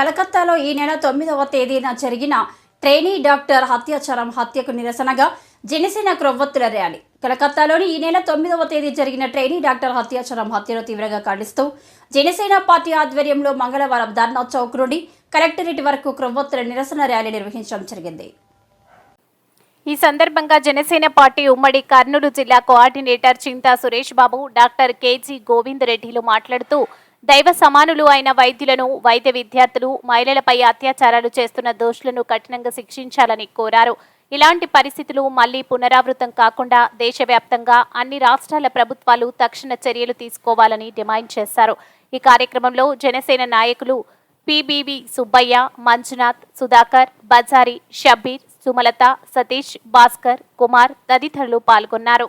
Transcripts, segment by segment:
కలకత్తాలో ఈ నెల తొమ్మిదవ తేదీన జరిగిన ట్రైనీ డాక్టర్ అత్యాచారం హత్యకు నిరసనగా జనసేన క్రొవ్వొత్తుల ర్యాలీ. కలకత్తాలోని ఈ నెల తొమ్మిదవ తేదీ జరిగిన ట్రైనీ డాక్టర్ అత్యాచారం హత్యను తీవ్రంగా ఖండిస్తూ జనసేన పార్టీ ఆధ్వర్యంలో మంగళవారం ధర్నా చౌక్ నుండి కలెక్టరేట్ వరకు క్రొవ్వొత్తుల నిరసన ర్యాలీ నిర్వహించడం జరిగింది. ఈ సందర్భంగా జనసేన పార్టీ ఉమ్మడి కర్నూలు జిల్లా coordinator Chinta Suresh Babu doctor KG Govind రెడ్డిలు మాట్లాడుతూ దైవ సమానులు అయిన వైద్యులను వైద్య విద్యార్థులు మహిళలపై అత్యాచారాలు చేస్తున్న దోషులను కఠినంగా శిక్షించాలని కోరారు. ఇలాంటి పరిస్థితులు మళ్ళీ పునరావృతం కాకుండా దేశవ్యాప్తంగా అన్ని రాష్ట్రాల ప్రభుత్వాలు తక్షణ చర్యలు తీసుకోవాలని డిమాండ్ చేశారు. ఈ కార్యక్రమంలో జనసేన నాయకులు పిబివి సుబ్బయ్య మంజునాథ్ సుధాకర్ బజారి షబ్బీర్ సుమలత సతీష్ భాస్కర్ కుమార్ తదితరులు పాల్గొన్నారు.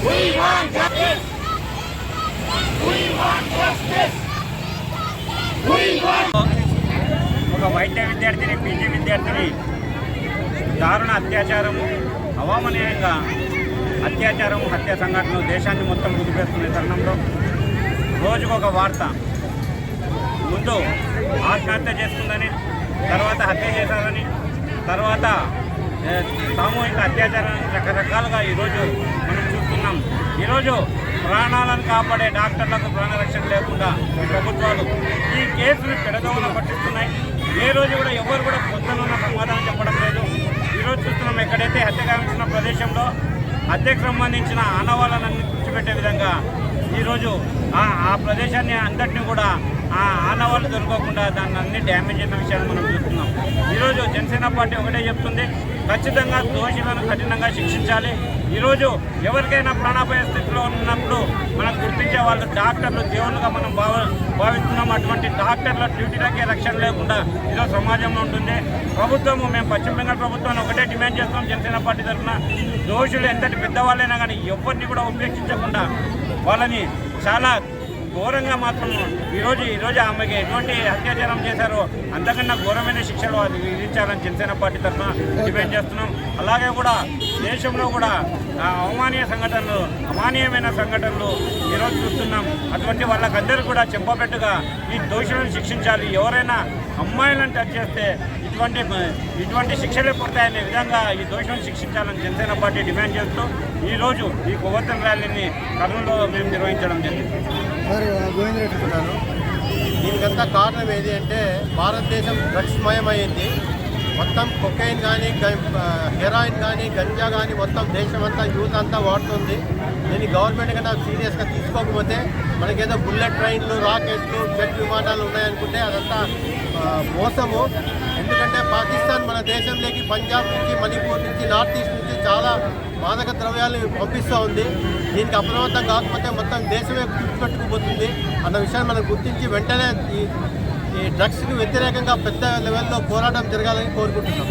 We want justice. We want justice. We want ఒక వైద్య విద్యార్థిని పీజీ విద్యార్థిని దారుణ అత్యాచారం అవామనీయంగా అత్యాచారం హత్య సంఘటనలు దేశాన్ని మొత్తం కుదిపేస్తున్న తరుణంలో రోజుకొక వార్త ముందు ఆత్మహత్య చేసుకుందని తర్వాత హత్య చేశారని తర్వాత సామూహిక అత్యాచారం రకరకాలుగా ఈరోజు మనం చూస్తున్నాం. ఈరోజు ప్రాణాలను కాపాడే డాక్టర్లకు ప్రాణరక్షణ లేకుండా ప్రభుత్వాలు ఈ కేసును పెడదోన పట్టిస్తున్నాయి. ఏ రోజు కూడా ఎవరు కూడా పొద్దున్న సమాధానం చెప్పడం లేదు. ఈరోజు చూస్తున్నాం ఎక్కడైతే హత్య గావించిన ప్రదేశంలో హత్యకు సంబంధించిన ఆనవాళ్ళని కూర్చోబెట్టే విధంగా ఈరోజు ఆ ఆ ప్రదేశాన్ని అందరినీ కూడా ఆ ఆనవాళ్ళు దొరకకుండా దాన్ని అన్ని డ్యామేజ్ అయిన విషయాలు మనం చూస్తున్నాం. ఈరోజు జనసేన పార్టీ ఒకటే చెప్తుంది ఖచ్చితంగా దోషులను కఠినంగా శిక్షించాలి. ఈరోజు ఎవరికైనా ప్రాణాపాయ స్థితిలో ఉన్నప్పుడు మనం గుర్తించే వాళ్ళు డాక్టర్లు దేవుళ్ళుగా మనం భావ భావిస్తున్నాం. అటువంటి డాక్టర్ల డ్యూటీలకే రక్షణ లేకుండా ఈరోజు సమాజంలో ఉంటుంది. ప్రభుత్వము మేము పశ్చిమ బెంగాల్ ప్రభుత్వాన్ని ఒకటే డిమాండ్ చేస్తాం జనసేన పార్టీ తరఫున. దోషులు ఎంతటి పెద్దవాళ్ళైనా కానీ ఎవరిని కూడా ఉపేక్షించకుండా వాళ్ళని చాలా ఘోరంగా మాత్రం ఈరోజు ఈరోజు ఆమెకి ఎటువంటి అత్యాచారం చేశారో అంతకన్నా ఘోరమైన శిక్షలు అది విధించాలని జనసేన పార్టీ తరఫున డిపెండ్ చేస్తున్నాం. అలాగే కూడా దేశంలో కూడా అవమానీయ సంఘటనలు అమానీయమైన సంఘటనలు ఈరోజు చూస్తున్నాం. అటువంటి వాళ్ళకందరూ కూడా చెప్పబెట్టుగా ఈ దోషులను శిక్షించాలి. ఎవరైనా అమ్మాయిలను టచ్ చేస్తే ఇటువంటి ఇటువంటి శిక్షలే పడతాయనే విధంగా ఈ దోషులను శిక్షించాలని జనసేన పార్టీ డిమాండ్ చేస్తూ ఈరోజు ఈ కొవ్వొత్తం ర్యాలీని కర్నూలులో మేము నిర్వహించడం జరిగింది రెడ్డి ఉన్నాను దీనికంతా కారణం ఏది అంటే భారతదేశం డ్రగ్స్ మయమైంది మొత్తం కొకైన్ కానీ హెరాయిన్ కానీ గంజా కానీ మొత్తం దేశం అంతా యూత్ అంతా వాడుతుంది. దీన్ని గవర్నమెంట్ కన్నా సీరియస్గా తీసుకోకపోతే మనకేదో బుల్లెట్ ట్రైన్లు రాకెట్లు జెట్ విమానాలు ఉన్నాయనుకుంటే అదంతా మోసము. ఎందుకంటే పాకిస్తాన్ మన దేశంలోకి పంజాబ్ నుంచి మణిపూర్ నుంచి నార్త్ ఈస్ట్ నుంచి చాలా మాదక ద్రవ్యాలు పంపిస్తూ ఉంది. దీనికి అప్రమత్తం కాకపోతే మొత్తం దేశమే గుర్తుపెట్టుకుపోతుంది అన్న విషయాన్ని మనం గుర్తించి వెంటనే ఈ డ్రగ్స్కి వ్యతిరేకంగా పెద్ద లెవెల్లో పోరాటం జరగాలని కోరుకుంటున్నాం.